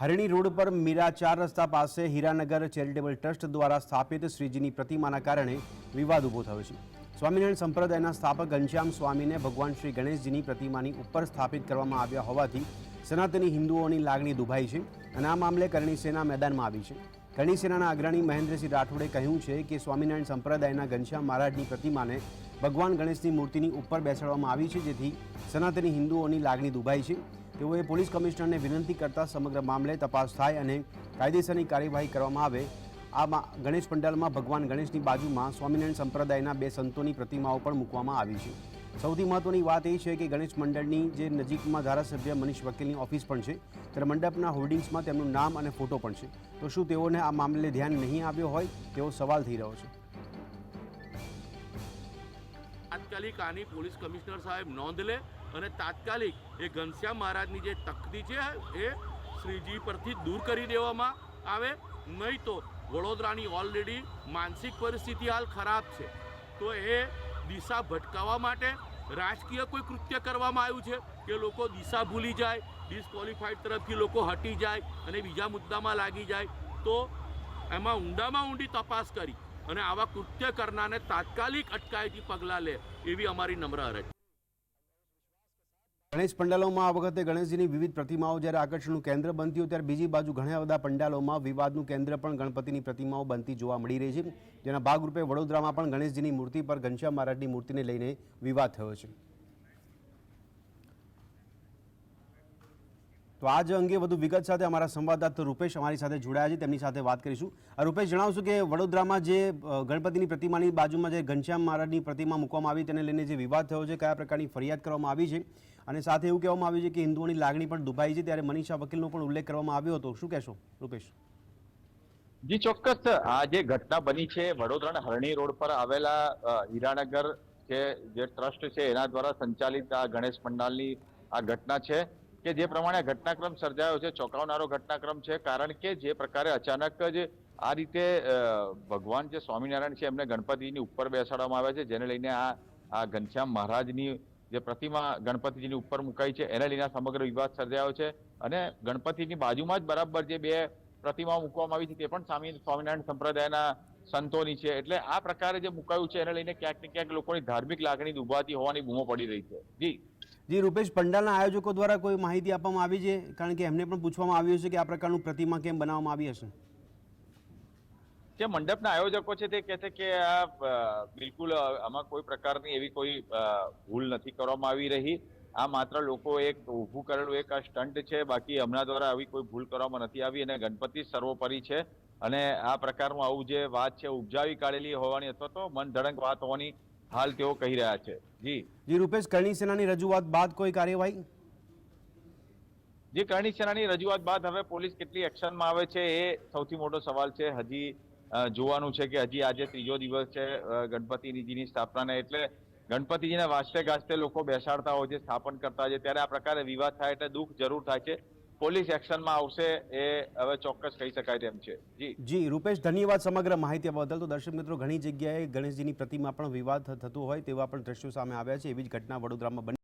હરણી road પર મીરા ચાર રસ્તા પાસે હીરાનગર ચેરિટેબલ ટ્રસ્ટ દ્વારા સ્થાપિત શ્રીજીની પ્રતિમાના કારણે વિવાદ ઊભો થયો છે. સ્વામિનારાયણ સંપ્રદાયના સ્થાપક ઘનશ્યામ સ્વામીને ભગવાન શ્રી ગણેશજીની પ્રતિમાની ઉપર સ્થાપિત કરવામાં આવ્યા હોવાથી સનાતની હિન્દુઓની લાગણી દુભાઈ છે અને આ મામલે કરણી સેના મેદાનમાં આવી છે. કરણી અગ્રણી મહેન્દ્રસિંહ રાઠોડે કહ્યું છે કે સ્વામિનારાયણ સંપ્રદાયના ઘનશ્યામ મહારાજની પ્રતિમાને ભગવાન ગણેશની મૂર્તિની ઉપર બેસાડવામાં આવી છે, જેથી સનાતની હિન્દુઓની લાગણી દુભાઈ છે. તેઓએ પોલીસ કમિશનરને વિનંતી કરતા સમગ્ર મામલે તપાસ થાય અને કાયદેસરની કાર્યવાહી કરવામાં આવે. આ ગણેશ પંડાલમાં ભગવાન ગણેશની બાજુમાં સ્વામિનારાયણ સંપ્રદાયના બે સંતોની પ્રતિમાઓ પણ મૂકવામાં આવી છે. સૌથી મહત્વની વાત એ છે કે ગણેશ મંડળની જે નજીકમાં ધારાસભ્ય મનીષ વકીલની ઓફિસ પણ છે, ત્યારે મંડપના હોર્ડિંગ્સમાં તેમનું નામ અને ફોટો પણ છે. તો શું તેઓને આ મામલે ધ્યાન નહીં આવ્યો હોય? તેવો સવાલ થઈ રહ્યો છે. તાત્કાલિક આની પોલીસ કમિશનર સાહેબ નોંધ લે અને તાત્કાલિક એ ઘનશ્યામ મહારાજની જે તકતી છે એ શ્રીજી પરથી દૂર કરી દેવામાં આવે. નહીં તો વડોદરાની ઓલરેડી માનસિક પરિસ્થિતિ હાલ ખરાબ છે. તો એ દિશા ભટકાવવા માટે રાજકીય કોઈ કૃત્ય કરવામાં આવ્યું છે કે લોકો દિશા ભૂલી જાય ડિસ્કોલિફાઈડ તરફથી લોકો હટી જાય અને બીજા મુદ્દામાં લાગી જાય, તો એમાં ઊંડામાં ઊંડી તપાસ કરી. અને આવા કૃત્ય કરનારને તાત્કાલિક અટકાયતી પગલાં લે એવી અમારી નમ્ર અરજ ગણેશ પંડાલોમાં આ વખતે ગણેશજીની વિવિધ પ્રતિમાઓ જ્યારે આકર્ષણનું કેન્દ્ર બનતી હોય ત્યારે બીજી બાજુ ઘણા બધા પંડાલોમાં વિવાદનું કેન્દ્ર પણ ગણપતિની પ્રતિમાઓ બનતી જોવા મળી રહી છે. જેના ભાગરૂપે વડોદરામાં પણ ગણેશજીની મૂર્તિ પર ઘનશ્યામ મહારાજની મૂર્તિને લઈને વિવાદ થયો છે. તો આજ અંગે વધુ વિગત સાથે અમારા સંવાદદાતા રૂપેશ અમારી સાથે જોડાયા છે. તેમની સાથે વાત કરીશું. રૂપેશ, જણાવશું કે વડોદરામાં જે ગણપતિની પ્રતિમાની બાજુમાં જે ઘનશ્યામ મહારાજની પ્રતિમા મૂકવામાં આવી તેને લઈને જે વિવાદ થયો છે, કયા પ્રકારની ફરિયાદ કરવામાં આવી છે? અને સાથે એવું કહેવામાં આવ્યું છે કે હિન્દુઓની લાગણી પણ દુભાઈ છે, ત્યારે મનીષા વકીલનો પણ ઉલ્લેખ કરવામાં આવ્યો હતો. શું કહેશો, રૂપેશ? જી, ચોક્કસ. આ જે ઘટના બની છે, વડોદરાના હરણી રોડ પર આવેલા હીરાનગર કે જે ટ્રસ્ટ છે, એના દ્વારા સંચાલિત આ ગણેશ પંડાલની આ ઘટના છે. કે જે પ્રમાણે ઘટનાક્રમ સર્જાયો છે, ચોંકાવનારો ઘટનાક્રમ છે, કારણ કે જે પ્રકારે અચાનક જ આ રીતે ભગવાન જે સ્વામિનારાયણ છે, એમને ગણપતિની ઉપર બેસાડવામાં આવે છે, જેને લઈને આ આ ઘનશ્યામ મહારાજની જે પ્રતિમા ગણપતિજીની ઉપર મુકાઈ છે, એને લઈને સમગ્ર વિવાદ સર્જાયો છે અને ગણપતિની બાજુમાં જ બરાબર જે બે પ્રતિમા મૂકવામાં આવી છે, તે પણ સ્વામી, સ્વામિનારાયણ સંપ્રદાયના સંતોની છે. એટલે આ પ્રકારે જે મુકાયું છે, એને લઈને ક્યાંક ને ક્યાંક લોકોની ધાર્મિક લાગણી દુભાતી હોવાની બૂમો પડી રહી છે. જી. જી, રૂપેશ પંડાલના આયોજકો દ્વારા કોઈ માહિતી આપવામાં આવી છે? કારણ કે એમને પણ પૂછવામાં આવ્યું છે કે આ પ્રકારનું પ્રતિમા કેમ બનાવવામાં આવી હશે? જે મંડપના આયોજકો છે તે કહે છે કે આ બિલકુલ આમાં કોઈ પ્રકારની એવી કોઈ ભૂલ નથી કરવામાં આવી રહી. આ માત્ર લોકો એક ઊભું કરેલું એક આ સ્ટન્ટ છે. બાકી હમણાં દ્વારા આવી કોઈ ભૂલ કરવામાં નથી આવી અને ગણપતિ સર્વોપરી છે. અને આ પ્રકારનું આવું જે વાત છે, ઉપજાવી કાઢેલી હોવાની અથવા તો મનધડંક વાત હોવાની હાલ તેઓ કહી રહ્યા છે. જી. જી રૂપેશ કરણી સેનાની રજૂઆત બાદ કોઈ કાર્યવાહી? જે કરણી સેનાની રજૂઆત બાદ હવે પોલીસ કેટલી એક્શનમાં આવે છે એ સૌથી મોટો સવાલ છે. હજી જોવાનું છે કે હજી આજે ત્રીજો દિવસ છે ગણપતિજીની સ્થાપનાને એટલે ગણપતિજીને વાસ્તે ગાજતે લોકો બેસાડતા હોય છે સ્થાપન કરતા હોય છે. ત્યારે આ પ્રકારે વિવાદ થાય એટલે દુઃખ જરૂર થાય છે. પોલીસ એક્શનમાં આવશે એ હવે ચોક્કસ કહી શકાય તેમ છે. જી. જી, રૂપેશ, ધન્યવાદ સમગ્ર માહિતી બદલ. તો દર્શક મિત્રો, ઘણી જગ્યાએ ગણેશજીની પ્રતિમા પણ વિવાદ થતો હોય તેવા પણ દ્રશ્યો સામે આવ્યા છે. એવી જ ઘટના વડોદરામાં બની